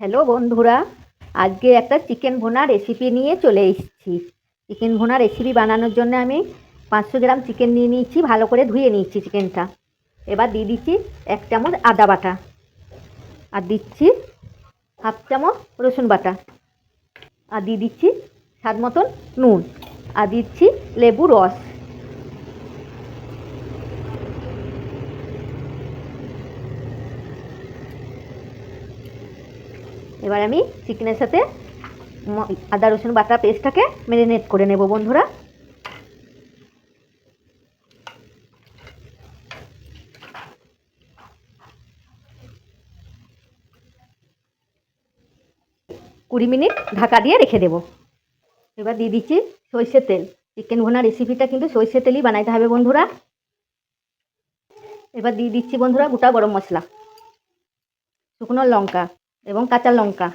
Hello বন্ধুরা, আজকে একটা চিকেন ভুনা রেসিপি নিয়ে চলে এসেছি। চিকেন ভুনা রেসিপি বানানোর জন্য আমি পাঁচশো গ্রাম চিকেন নিয়ে নিয়েছি, ভালো করে ধুয়ে নিচ্ছি চিকেনটা এবার দিয়ে দিচ্ছি এক চামচ আদা বাটা আর দিচ্ছি হাফ চামচ রসুন বাটা আর দিয়ে দিচ্ছি স্বাদ মতন নুন আর দিচ্ছি লেবু রস। এবার আমি চিকেনের সাথে আদা, রসুন বাটা পেস্টটাকে ম্যারিনেট করে নেব, বন্ধুরা। কুড়ি মিনিট ঢাকা দিয়ে রেখে দেব। এবার দিয়ে দিচ্ছি সর্ষের তেল। চিকেন ভুনা রেসিপিটা কিন্তু সর্ষের তেলই বানাইতে হবে, বন্ধুরা। এবার দিয়ে দিচ্ছি, বন্ধুরা, গোটা গরম মশলা। শুকনো লঙ্কা। এবং কাঁচা লঙ্কা।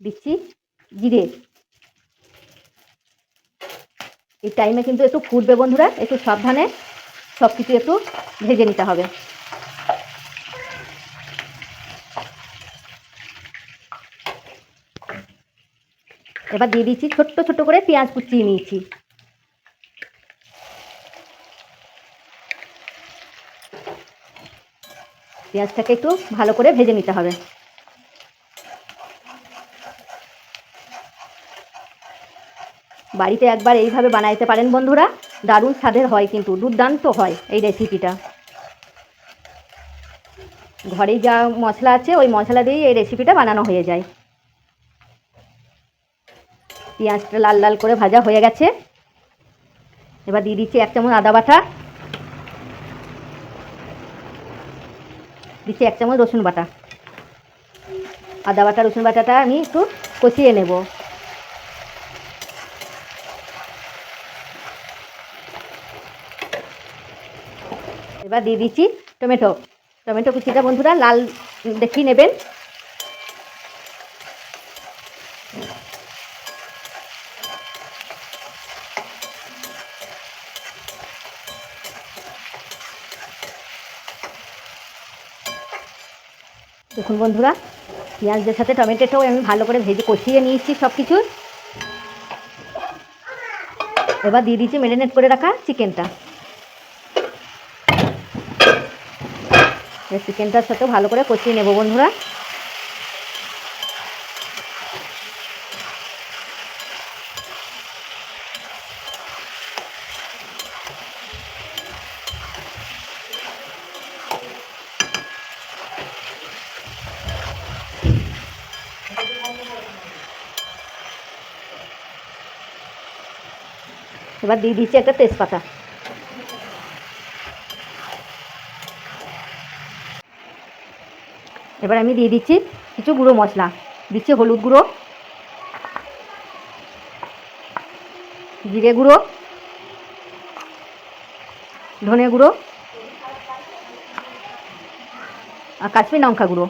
দিচ্ছি জিরে। এই টাইমে কিন্তু একটু ফুটবে বন্ধুরা, একটু সাবধানে সব কিছু একটু ভেজে নিতে হবে। এবার দিয়ে দিচ্ছি ছোট্ট ছোট্ট করে পেঁয়াজ কুচিয়ে নিয়েছি। পেঁয়াজটাকে একটু ভালো করে ভেজে নিতে হবে। বাড়িতে একবার এইভাবে বানাইতে পারেন বন্ধুরা, দারুণ স্বাদের হয় কিন্তু, দুর্দান্ত হয় এই রেসিপিটা ঘরে যা মশলা আছে, ওই মশলা দিয়েই এই রেসিপিটা বানানো হয়ে যায়। পেঁয়াজটা লাল লাল করে ভাজা হয়ে গেছে। এবার দিয়ে দিচ্ছি এক চামচ আদা বাটা। দিচ্ছি এক চামচ রসুন বাটা। আদা বাটা, রসুন বাটাটা আমি একটু কষিয়ে নেব। এবার দিয়ে দিচ্ছি টমেটো। টমেটো কুচিটা বন্ধুরা লাল দেখিয়ে নেবেন। দেখুন বন্ধুরা, পেঁয়াজের সাথে টমেটোটাও আমি ভালো করে ভেজে কষিয়ে নিয়েছি সব কিছু এবার দিয়ে দিচ্ছি ম্যারিনেট করে রাখা চিকেনটা। চিকেনটার সাথে ভালো করে কষিয়ে নেব বন্ধুরা। এবার দিয়ে দিচ্ছি একটা তেজপাতা। এবার আমি দিয়ে দিচ্ছি কিছু গুঁড়ো মশলা। দিচ্ছি হলুদ গুঁড়ো, জিরে গুঁড়ো, ধনে গুঁড়ো আর কাশ্মীর লঙ্কা গুঁড়ো।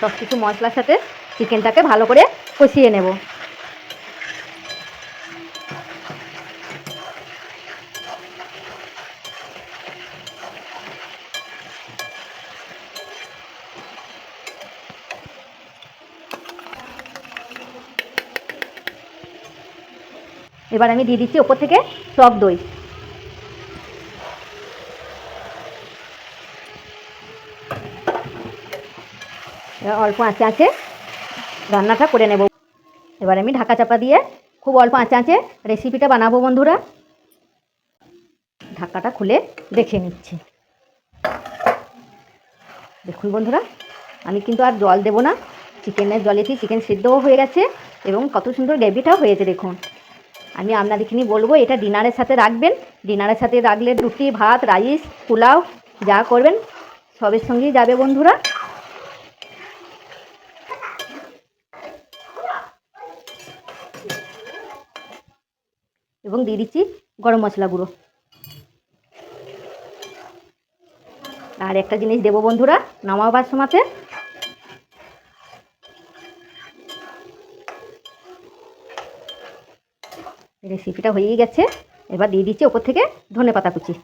সব কিছু মশলার সাথে চিকেনটাকে ভালো করে কষিয়ে নেব। এবার আমি দিয়ে দিচ্ছি ওপর থেকে টক দই। অল্প আঁচে আঁচে রান্নাটা করে নেব। এবার আমি ঢাকা চাপা দিয়ে খুব অল্প আঁচে আঁচে রেসিপিটা বানাবো বন্ধুরা। ঢাকাটা খুলে দেখে নিচ্ছি। দেখুন বন্ধুরা, আমি কিন্তু আর জল দেবো না। চিকেনের জলেতে চিকেন সিদ্ধও হয়ে গেছে এবং কত সুন্দর গ্রেভিটাও হয়েছে দেখুন। আমি আপনাদেরকে নিয়ে বলব, এটা ডিনারের সাথে রাখবেন। ডিনারের সাথে রাখলে রুটি, ভাত, রাইস, পোলাও যা করবেন সবের সঙ্গেই যাবে বন্ধুরা। এবং দিয়ে দিচ্ছি গরম মশলা গুঁড়ো। আর একটা জিনিস দেবো বন্ধুরা নামাবার সময়তে রেসিপিটা হয়েই গেছে, এবার দিয়ে দিচ্ছি ওপর থেকে ধনে পাতা কুচি।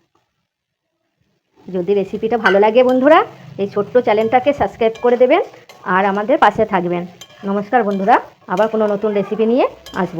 যদি রেসিপিটা ভালো লাগে বন্ধুরা, এই ছোট্ট চ্যানেলটাকে সাবস্ক্রাইব করে দেবেন আর আমাদের পাশে থাকবেন। নমস্কার বন্ধুরা, আবার কোনো নতুন রেসিপি নিয়ে আসব।